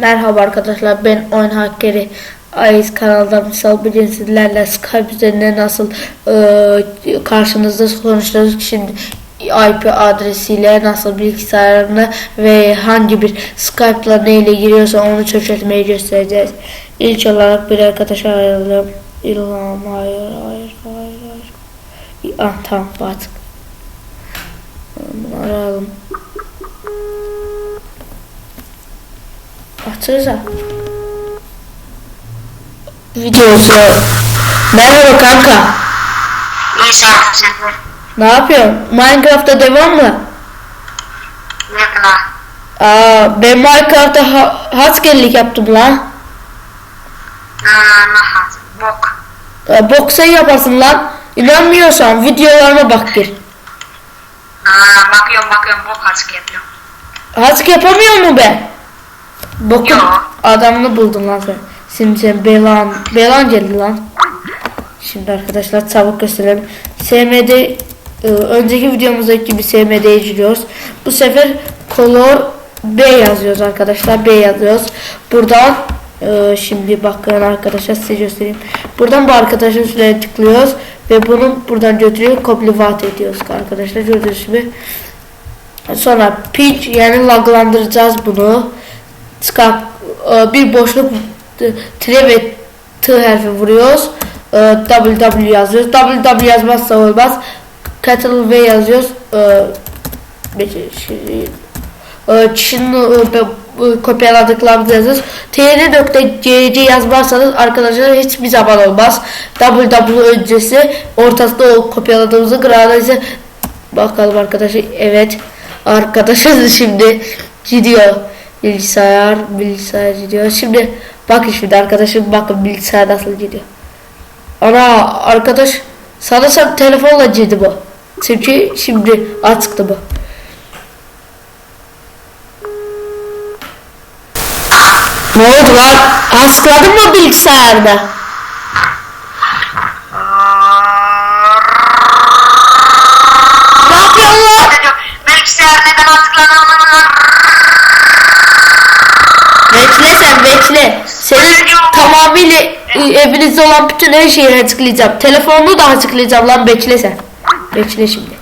Merhaba arkadaşlar ben Oyun Hakkeri Ayız kanalda misal bugün sizlerle Skype üzerinden nasıl e, karşınızda konuşuyoruz şimdi IP adresiyle nasıl bilgisayarını ve hangi bir Skype'la neyle giriyorsa onu çökertmeyi göstereceğiz. İlk olarak bir arkadaş arayalım. İlham hayır hayır hayır hayır. Ah tamam battık. Arayalım. Açsanıza. Videosu. Merhaba kanka. Ne yapıyorsun? Minecraft'ta devam mı? Ne kadar? Aa, ben Minecraft'ta ha haskerlik yaptım lan. Bok. Aa, bok sen yaparsın lan. İnanmıyorsan videolarıma bak bir. Aa, bakıyorum bakıyorum bok artık yapıyorum. Hask yapamıyor mu ben? Bokun Yo. adamını buldun lan sen. Şimdi sen belan, belan geldi lan. Şimdi arkadaşlar çabuk gösterelim. SMD e, önceki videomuzdaki gibi SMD'ye giriyoruz. Bu sefer color B yazıyoruz arkadaşlar. B yazıyoruz. Buradan e, şimdi bakın arkadaşlar size göstereyim. Buradan bu arkadaşın üstüne tıklıyoruz ve bunu buradan götürüyor kopyavat ediyoruz arkadaşlar. Gördüğünüz gibi. Sonra pitch yani laglandıracağız bunu. Çıkar e, bir boşluk e, tire ve t harfi vuruyoruz. E, ww yazıyoruz. ww yazmazsa olmaz. Capital V yazıyoruz. E, şey- e, Çin e, e, kopyaladıklarımızı yazıyoruz. tr.cc yazmazsanız arkadaşlar hiçbir zaman olmaz. ww öncesi ortasında o kopyaladığımızı grada ise bakalım arkadaşlar evet arkadaşız şimdi gidiyor bilgisayar bilgisayar gidiyor. Şimdi bakın şimdi arkadaşım bakın bilgisayar nasıl gidiyor. Ana arkadaş sanırsam telefonla girdi bu. Çünkü şimdi açıktı bu. Ne oldu lan? Askladın mı bilgisayarda ne yapıyorsun lan Bilgisayar neden tıklanamıyor? Bekle sen bekle. Senin tamamıyla e, evinizde olan bütün her şeyi açıklayacağım. Telefonunu da açıklayacağım lan bekle sen. Bekle şimdi.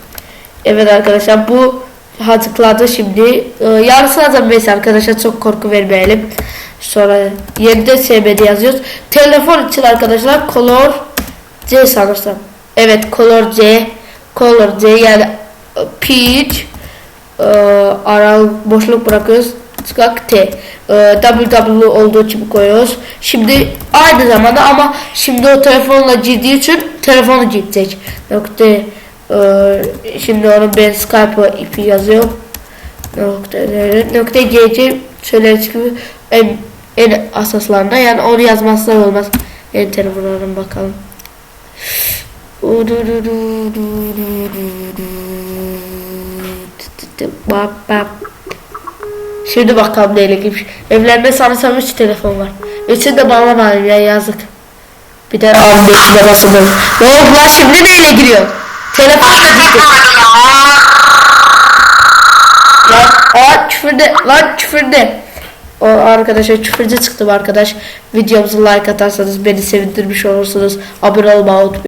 Evet arkadaşlar bu açıkladı şimdi. Ee, yarısına da mesela arkadaşlar çok korku vermeyelim. Sonra yerinde SBD yazıyoruz. Telefon için arkadaşlar Color C sanırsam. Evet Color C. Color C yani e, Peach e, aral boşluk bırakıyoruz. Çıkak T. E, WW olduğu için koyuyoruz. Şimdi aynı zamanda ama şimdi o telefonla girdiği için telefonu gidecek. Nokta e, şimdi onu ben Skype'a ipi yazıyorum. Nokta nokta GC söylediğiniz gibi en, en asaslarında yani onu yazmazsa olmaz. Enter vuralım bakalım. Bap bap. Şimdi bakalım neyle girmiş. Evlenme sanırsam 3 telefon var. Üçü de bana var ya yazık. Bir de abi beşi de basılır. Ne oldu lan şimdi neyle giriyor? Telefon da gitti. Lan aa küfürde lan küfürde. O arkadaşa küfürde çıktı bu arkadaş. Videomuzu like atarsanız beni sevindirmiş olursunuz. Abone olmayı unutmayın.